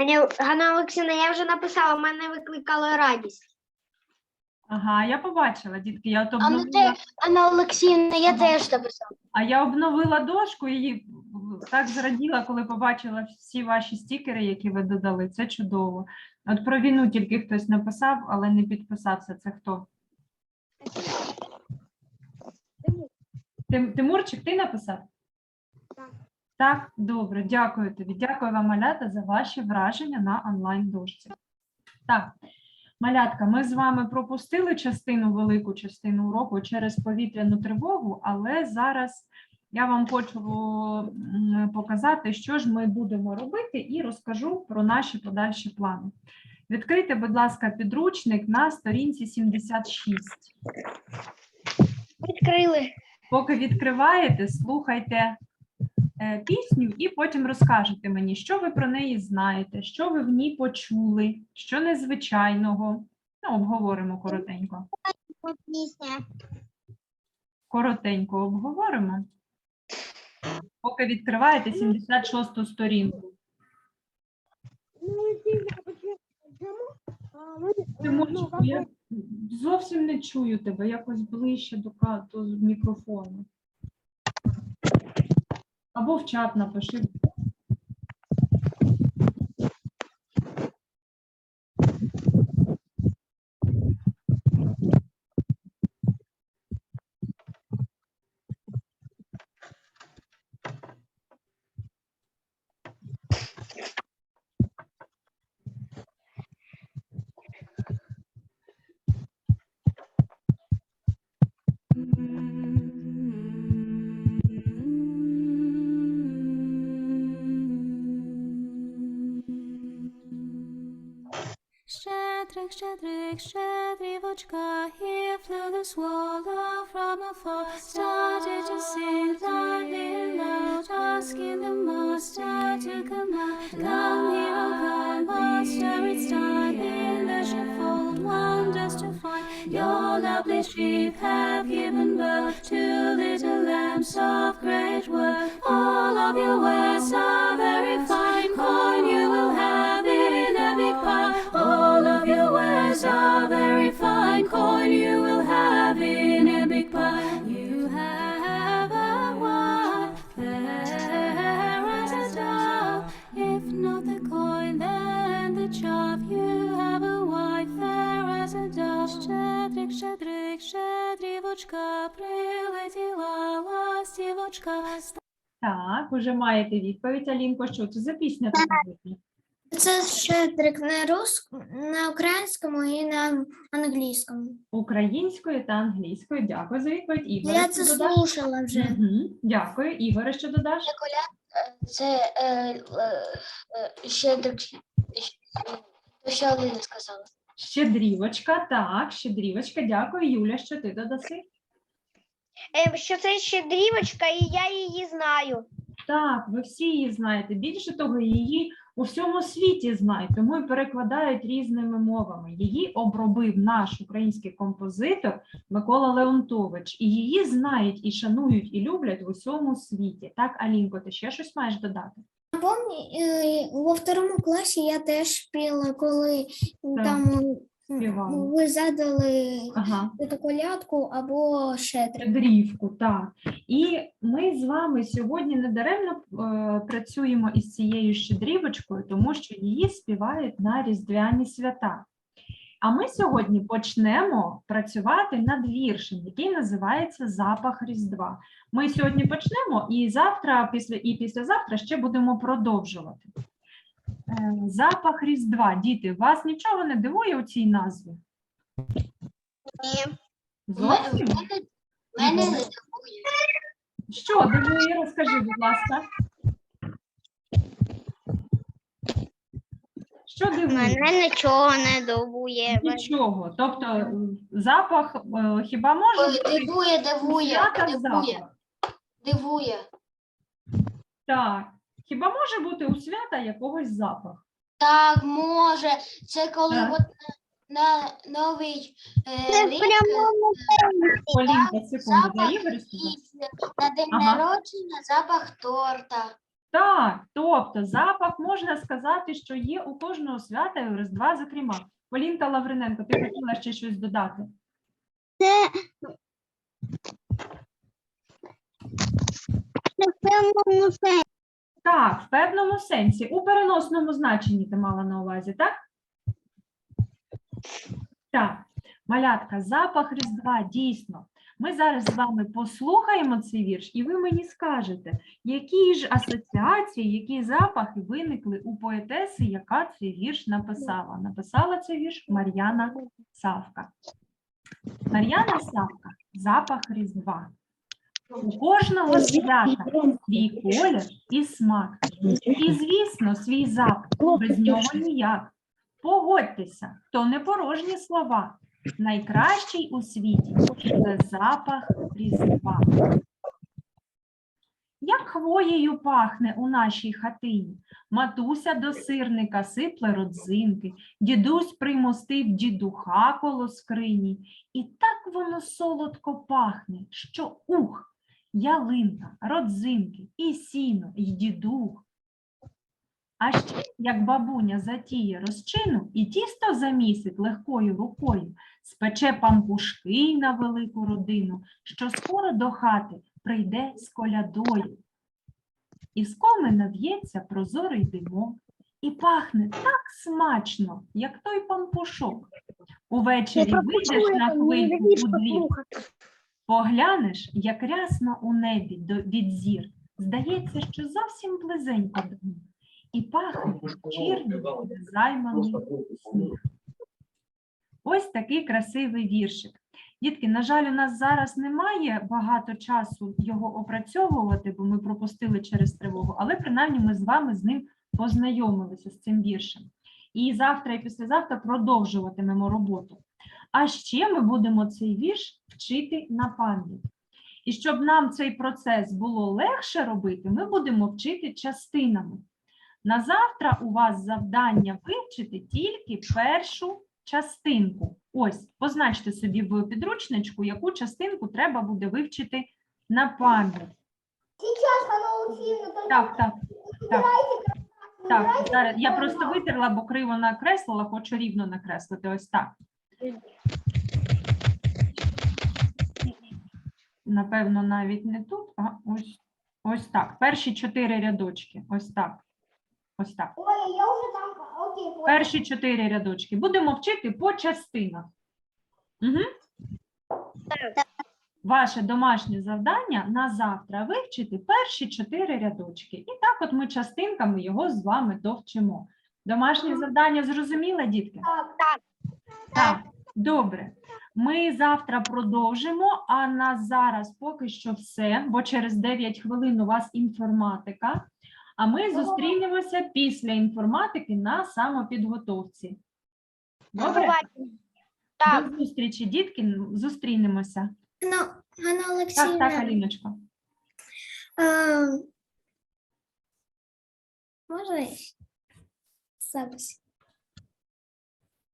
Ганя, Ганна Олексійовна, я вже написала, в мене викликала радість. Ага, я побачила, дітки. Я от А ну обновила, те, Анна Олексіївна, я Ага. теж написала. а я обновила дошку і так зраділа, коли побачила всі ваші стікери, які ви додали. Це чудово. От про війну тільки хтось написав, але не підписався. Це хто? Тим, Тимурчик, ти написав? Так. Так, добре, дякую тобі. Дякую вам, малята, за ваші враження на онлайн-дошці. Так, малятка, ми з вами пропустили частину, велику частину уроку через повітряну тривогу, але зараз я вам хочу показати, що ж ми будемо робити, і розкажу про наші подальші плани. Відкрийте, будь ласка, підручник на сторінці 76. Відкрили. Поки відкриваєте, слухайте пісню і потім розкажете мені, що ви про неї знаєте, що ви в ній почули, що незвичайного. Ну, обговоримо коротенько. Коротенько обговоримо. Поки відкриваєте 76 сторінку. Тимурчику, я зовсім не чую тебе, якось ближче до, до мікрофону. Або в чат напиши. Щедрик, щедрик, щедрівочка, here flew the swallow from afar, started to sing lightly loud, asking the master to come out. Come here, oh kind master, it's time in the sheepfold, wonders to find. Your lovely sheep have given birth to little lambs of great worth. All of your wares are very fine, coin you will have In a pile. All of your wares are very fine, coin you will have in a big pile. You have a fair as a dove, if not the coin, then the chaff. You have a wife fair as a dove. Щедрик, щедрик, щедрівочка, прилетіла ластівочка. Так, уже маєте відповідь, Алінко, що це за пісня така? Це щедрик на рус... на українському і на англійському. Українською та англійською. Дякую за відповідь. Ігор, Я що це додаш? слушала вже. Мгм, Дякую. Ігоре, що додаш? Це е, щедрик, що Алина сказала. Щедрівочка, так, щедрівочка, дякую. Юля, що ти додаси? Е, що це щедрівочка, і я її знаю. Так, ви всі її знаєте. Більше того, її у всьому світі знають, тому і перекладають різними мовами. Її обробив наш український композитор Микола Леонтович. І її знають і шанують, і люблять в усьому світі. Так, Алінко, ти ще щось маєш додати? Помні, е, во второму класі я теж піла, коли Так, там м, співала. ви задали Ага. эту колядку або щедрик. Щедрівку, так. І ми з вами сьогодні недаремно е, працюємо із цією щедрівочкою, тому що її співають на Різдвяні свята. А ми сьогодні почнемо працювати над віршем, який називається Запах Різдва. Ми сьогодні почнемо і завтра, після і післязавтра ще будемо продовжувати. Е, Запах Різдва. Діти, вас нічого не дивує у цій назві? Ні. Зовсім? Мене Ігор? Що дивує? Розкажи, будь ласка. Що дивує? Мене нічого не дивує. Нічого. Тобто е, запах е, хіба може Дивує, дивує, свята дивує, запах? дивує. Так. Хіба може бути у свята якогось запах? Так, може. Це коли Так. от на, на новий е, в рік прямому Полінка, секунду, запах і на день Ага. народження запах торта. Так, тобто запах можна сказати, що є у кожного свята і у Різдва, зокрема. Полінка Лавриненко, ти хотіла ще щось додати? Це це в певному сенсі. Так, в певному сенсі, у переносному значенні ти мала на увазі, так? Так, малятка, запах Різдва, дійсно. Ми зараз з вами послухаємо цей вірш, і ви мені скажете, які ж асоціації, які запахи виникли у поетеси, яка цей вірш написала. Написала цей вірш Мар'яна Савка. Мар'яна Савка, запах Різдва. У кожного свята свій колір і смак. І, звісно, свій запах. Без нього ніяк. Погодьтеся, то не порожні слова. Найкращий у світі це запах Різдва. Як хвоєю пахне у нашій хатині, матуся до сирника сипле родзинки, дідусь примостив дідуха коло скрині, і так воно солодко пахне, що ух, ялинка, родзинки, і сіно, і дідух. А ще, як бабуня затіє розчину і тісто замісить легкою рукою, спече пампушки на велику родину, що скоро до хати прийде з колядою. І з комина в'ється прозорий димок, і пахне так смачно, як той пампушок. Увечері вийдеш на хвильку у двір, Поглянеш, як рясно у небі до- від зір. Здається, що зовсім близенько до них. І пахне чірний займаний сніг. Ось такий красивий віршик. Дітки, на жаль, у нас зараз немає багато часу його опрацьовувати, бо ми пропустили через тривогу, але принаймні ми з вами з ним познайомилися з цим віршем. І завтра і післязавтра продовжуватимемо роботу. А ще ми будемо цей вірш вчити на пам'ять. І щоб нам цей процес було легше робити, ми будемо вчити частинами. На завтра у вас завдання вивчити тільки першу частинку. Ось, позначте собі в підручничку, яку частинку треба буде вивчити на пам'ять. Так, так, так. Так, зараз я просто витерла, бо криво накреслила, хочу рівно накреслити. Ось так. Напевно, навіть не тут, а ось, ось так. Перші чотири рядочки. Ось так. Ось так. Ой, я уже там, окей. Перші чотири рядочки. Будемо вчити по частинах. Угу. Ваше домашнє завдання на завтра вивчити перші чотири рядочки. І так от ми частинками його з вами довчимо. Домашнє завдання зрозуміло, дітки? Так. Так, добре. Ми завтра продовжимо, а на зараз поки що все, бо через 9 хвилин у вас інформатика. А ми зустрінемося після інформатики на самопідготовці. Добре? Так. До зустрічі, дітки. Зустрінемося. Ну, Ганна Так, так, Аліночко. е, можна запис?